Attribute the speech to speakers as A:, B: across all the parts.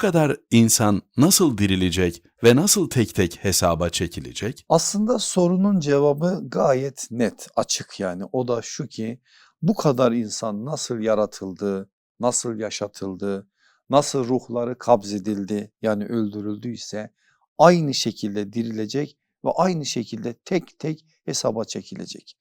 A: kadar insan nasıl dirilecek ve nasıl tek tek hesaba çekilecek?
B: Aslında sorunun cevabı gayet net, açık yani. O da şu ki bu kadar insan nasıl yaratıldı, nasıl yaşatıldı, nasıl ruhları kabzedildi yani öldürüldüyse aynı şekilde dirilecek ve aynı şekilde tek tek hesaba çekilecek.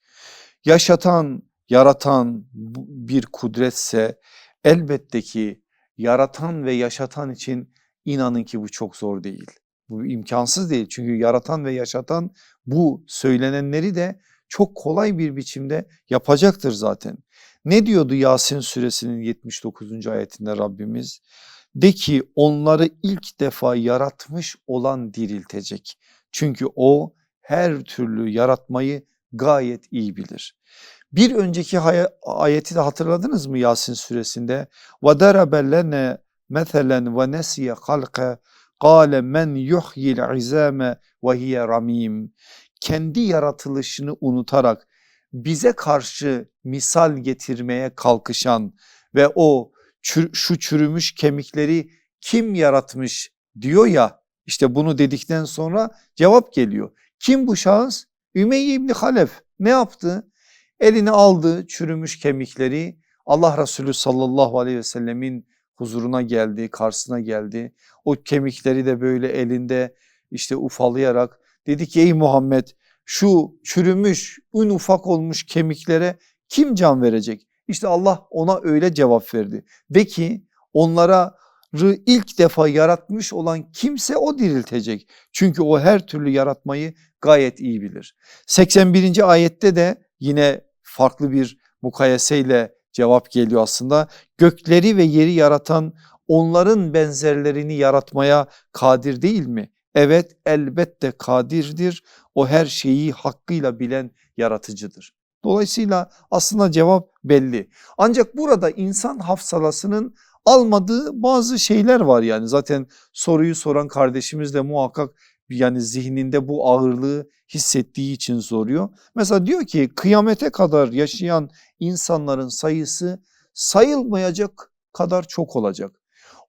B: Yaşatan, yaratan bir kudretse elbette ki yaratan ve yaşatan için inanın ki bu çok zor değil. Bu imkansız değil çünkü yaratan ve yaşatan bu söylenenleri de çok kolay bir biçimde yapacaktır zaten. Ne diyordu Yasin suresinin 79. ayetinde Rabbimiz? De ki onları ilk defa yaratmış olan diriltecek. Çünkü o her türlü yaratmayı gayet iyi bilir. Bir önceki haya- ayeti de hatırladınız mı Yasin suresinde? وَدَرَبَ لَنَا مَثَلًا وَنَسِيَ خَلْقَ قَالَ مَنْ يُحْيِ الْعِزَامَ وَهِيَ رَمِيمٌ Kendi yaratılışını unutarak bize karşı misal getirmeye kalkışan ve o çür- şu çürümüş kemikleri kim yaratmış diyor ya işte bunu dedikten sonra cevap geliyor. Kim bu şahıs? Ümeyye İbni Halef ne yaptı? Elini aldı çürümüş kemikleri Allah Resulü sallallahu aleyhi ve sellemin huzuruna geldi, karşısına geldi. O kemikleri de böyle elinde işte ufalayarak dedi ki ey Muhammed şu çürümüş, un ufak olmuş kemiklere kim can verecek? İşte Allah ona öyle cevap verdi. De ki onlara ilk defa yaratmış olan kimse o diriltecek. Çünkü o her türlü yaratmayı gayet iyi bilir. 81. ayette de yine farklı bir mukayeseyle cevap geliyor aslında. Gökleri ve yeri yaratan onların benzerlerini yaratmaya kadir değil mi? Evet elbette kadirdir. O her şeyi hakkıyla bilen yaratıcıdır. Dolayısıyla aslında cevap belli. Ancak burada insan hafsalasının almadığı bazı şeyler var yani zaten soruyu soran kardeşimiz de muhakkak yani zihninde bu ağırlığı hissettiği için soruyor. Mesela diyor ki kıyamete kadar yaşayan insanların sayısı sayılmayacak kadar çok olacak.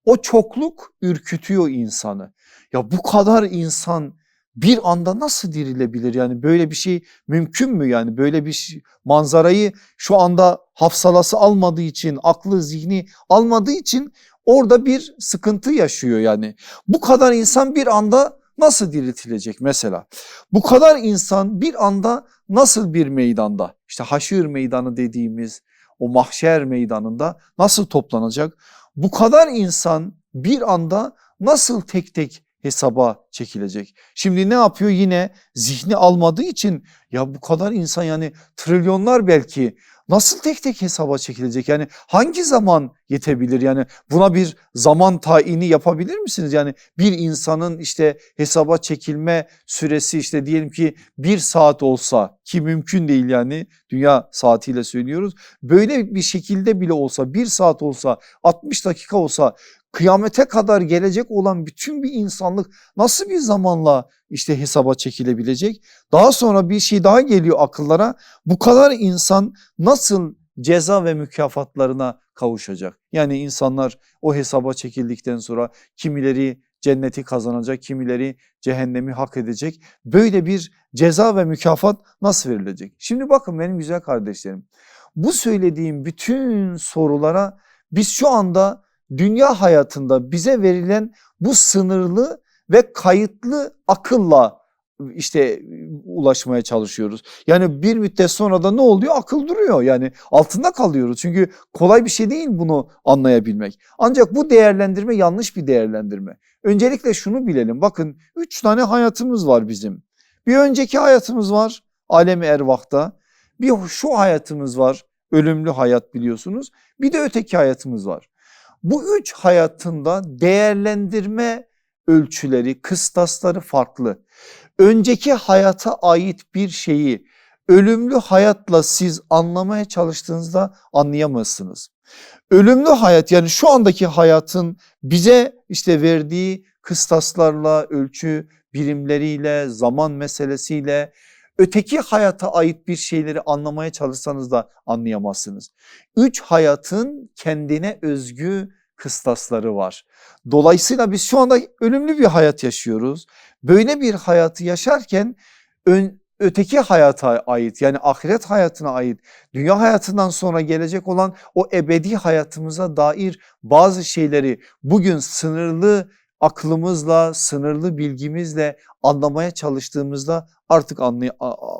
B: O çokluk ürkütüyor insanı. Ya bu kadar insan bir anda nasıl dirilebilir yani böyle bir şey mümkün mü yani böyle bir şey- manzarayı şu anda hafsalası almadığı için aklı zihni almadığı için orada bir sıkıntı yaşıyor yani. Bu kadar insan bir anda nasıl diriltilecek mesela? Bu kadar insan bir anda nasıl bir meydanda işte haşir meydanı dediğimiz o mahşer meydanında nasıl toplanacak? Bu kadar insan bir anda nasıl tek tek hesaba çekilecek? Şimdi ne yapıyor yine zihni almadığı için ya bu kadar insan yani trilyonlar belki nasıl tek tek hesaba çekilecek? Yani hangi zaman yetebilir? Yani buna bir zaman tayini yapabilir misiniz? Yani bir insanın işte hesaba çekilme süresi işte diyelim ki bir saat olsa ki mümkün değil yani dünya saatiyle söylüyoruz. Böyle bir şekilde bile olsa bir saat olsa 60 dakika olsa kıyamete kadar gelecek olan bütün bir insanlık nasıl bir zamanla işte hesaba çekilebilecek? Daha sonra bir şey daha geliyor akıllara. Bu kadar insan nasıl ceza ve mükafatlarına kavuşacak? Yani insanlar o hesaba çekildikten sonra kimileri cenneti kazanacak, kimileri cehennemi hak edecek. Böyle bir ceza ve mükafat nasıl verilecek? Şimdi bakın benim güzel kardeşlerim. Bu söylediğim bütün sorulara biz şu anda dünya hayatında bize verilen bu sınırlı ve kayıtlı akılla işte ulaşmaya çalışıyoruz. Yani bir müddet sonra da ne oluyor? Akıl duruyor yani altında kalıyoruz. Çünkü kolay bir şey değil bunu anlayabilmek. Ancak bu değerlendirme yanlış bir değerlendirme. Öncelikle şunu bilelim bakın üç tane hayatımız var bizim. Bir önceki hayatımız var alemi ervahta. Bir şu hayatımız var ölümlü hayat biliyorsunuz. Bir de öteki hayatımız var. Bu üç hayatında değerlendirme ölçüleri, kıstasları farklı. Önceki hayata ait bir şeyi ölümlü hayatla siz anlamaya çalıştığınızda anlayamazsınız. Ölümlü hayat yani şu andaki hayatın bize işte verdiği kıstaslarla, ölçü birimleriyle, zaman meselesiyle öteki hayata ait bir şeyleri anlamaya çalışsanız da anlayamazsınız. Üç hayatın kendine özgü kıstasları var. Dolayısıyla biz şu anda ölümlü bir hayat yaşıyoruz. Böyle bir hayatı yaşarken ön, öteki hayata ait yani ahiret hayatına ait dünya hayatından sonra gelecek olan o ebedi hayatımıza dair bazı şeyleri bugün sınırlı aklımızla sınırlı bilgimizle anlamaya çalıştığımızda artık anlay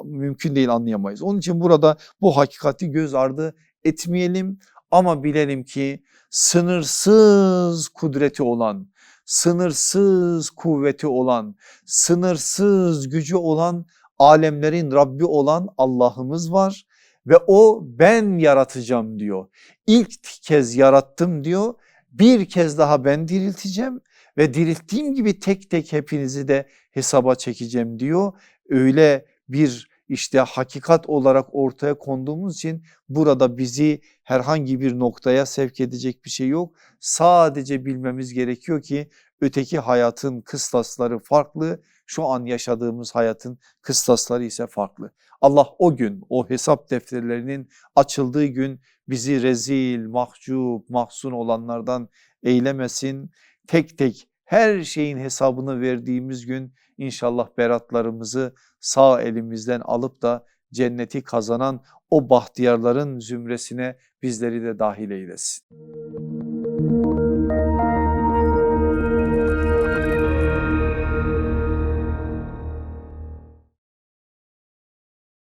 B: mümkün değil anlayamayız. Onun için burada bu hakikati göz ardı etmeyelim ama bilelim ki sınırsız kudreti olan, sınırsız kuvveti olan, sınırsız gücü olan alemlerin Rabbi olan Allah'ımız var ve o ben yaratacağım diyor. İlk kez yarattım diyor. Bir kez daha ben dirilteceğim ve dirilttiğim gibi tek tek hepinizi de hesaba çekeceğim diyor. Öyle bir işte hakikat olarak ortaya konduğumuz için burada bizi herhangi bir noktaya sevk edecek bir şey yok. Sadece bilmemiz gerekiyor ki öteki hayatın kıstasları farklı, şu an yaşadığımız hayatın kıstasları ise farklı. Allah o gün o hesap defterlerinin açıldığı gün bizi rezil, mahcup, mahzun olanlardan eylemesin. Tek tek her şeyin hesabını verdiğimiz gün inşallah beratlarımızı sağ elimizden alıp da cenneti kazanan o bahtiyarların zümresine bizleri de dahil eylesin.